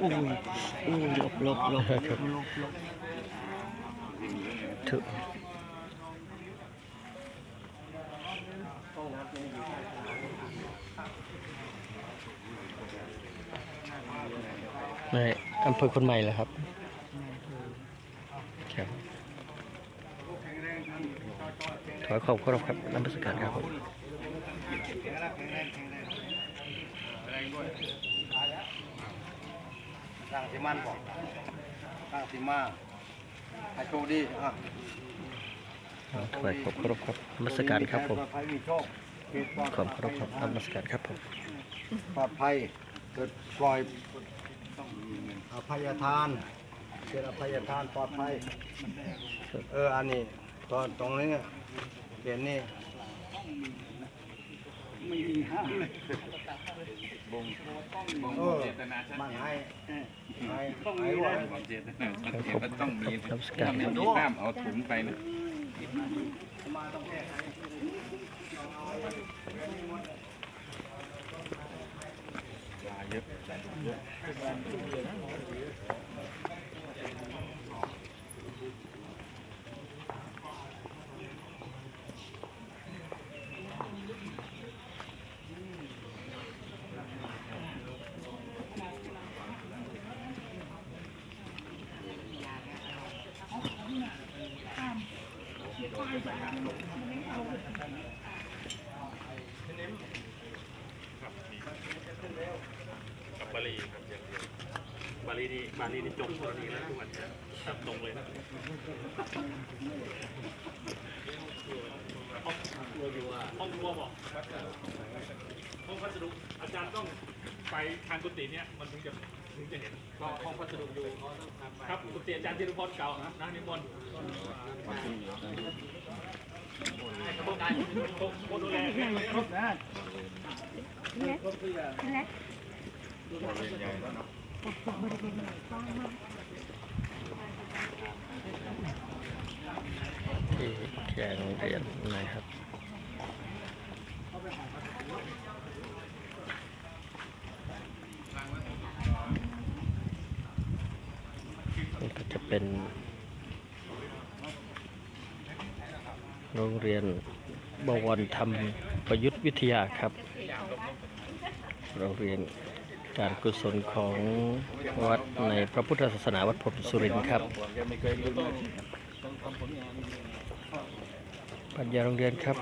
อุ้ยอุ้ยหลบหลบหลบครับถูกในอำเภอคนใหม่เหรอครับครับ อยขอบเคารพครับน้ำประสการครับผมสร้างสิมันบอกสร้างสิมาให้โชคดีอะถอยขอบเคารพครับน้ำประสการครับผมปลอดภัยมีโชคมีปลอดขอบเคารพครับน้ำประสการครับผมปลอดภัยเกิดปล่อยอภัยทานเกิดอภัยทานปลอดภัย เออ อันนี้ตอนตรงนี้ เปลี่ยนนี่เออมันให้ให้ให้ไว้ความเจตนาความเจตนาต้องมีน้ำประสการถ้าคไม่มีห้ามเอาถุงไปนะ กับบาลีครับอย่างเดียวบาลีนี่บาลีนี่จงกรณีแล้วทุกวันนี้ตัดตรงเลยนะห้องครัวอยู่ห้องครัวบอกห้องพัสดุอาจารย์ต้อง ไปทางกุฏิเนี่ยมันถึงจะถึงจะเห็นก็ห้องพัสดุอยู่ครับกุฏิอาจารย์ธีรพรเก่านะนะนิมนต์คนดูแลครบนะที่แข่งเรียนนะครับ ก็จะเป็น โรงเรียนบวรธรรมประยุทธ์วิทยาครับ โรงเรียนการกุศลของวัดในพระพุทธศาสนาวัดพรมสุรินทร์ครับปัญญาโรงเรียนครับ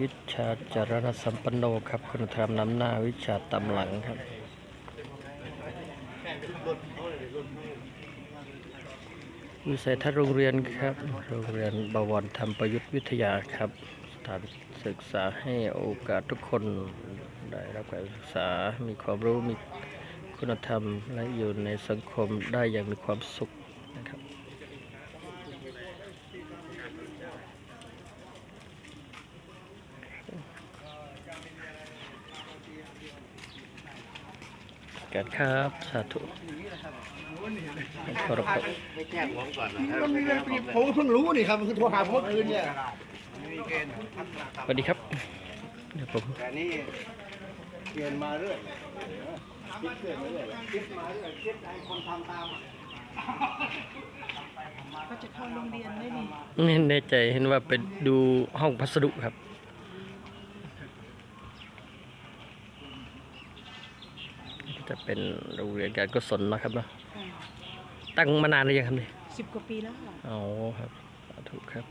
วิชาจารณสัมปันโนครับ คุณธรรมนำหน้าวิชาตำหลังครับ วิสัยทัศน์โรงเรียนครับ โรงเรียนบวรธรรมประยุทธ์วิทยาครับ สถานศึกษาให้โอกาสทุกคนได้รับการศึกษา มีความรู้ มีคุณธรรม และอยู่ในสังคมได้อย่างมีความสุขนะครับ การครับ สาธุขอรับครับต้องมีเรื่องปีผมเพิ่งรู้นี่ครับคือโทรหาผมเมื่อคืนเนี่ยมีเกณฑ์สวัสดีครับ เดี๋ยวผมแต่นี่เปลี่ยนมาเรื่อยคิดเปลี่ยนมาเรื่อยคิดมาเรื่อยคิดให้คนทำตามอะก็จะเข้าโรงเรียนได้นี่ไม่แน่ใจเห็นว่าไปดูห้องพัสดุครับ จะเป็นโรงเรียนการกุศลนะครับเนาะตั้งมานานหรือยังครับเนี่ยสิบกว่าปีแล้วค่ะ อ๋อครับสาธุครับ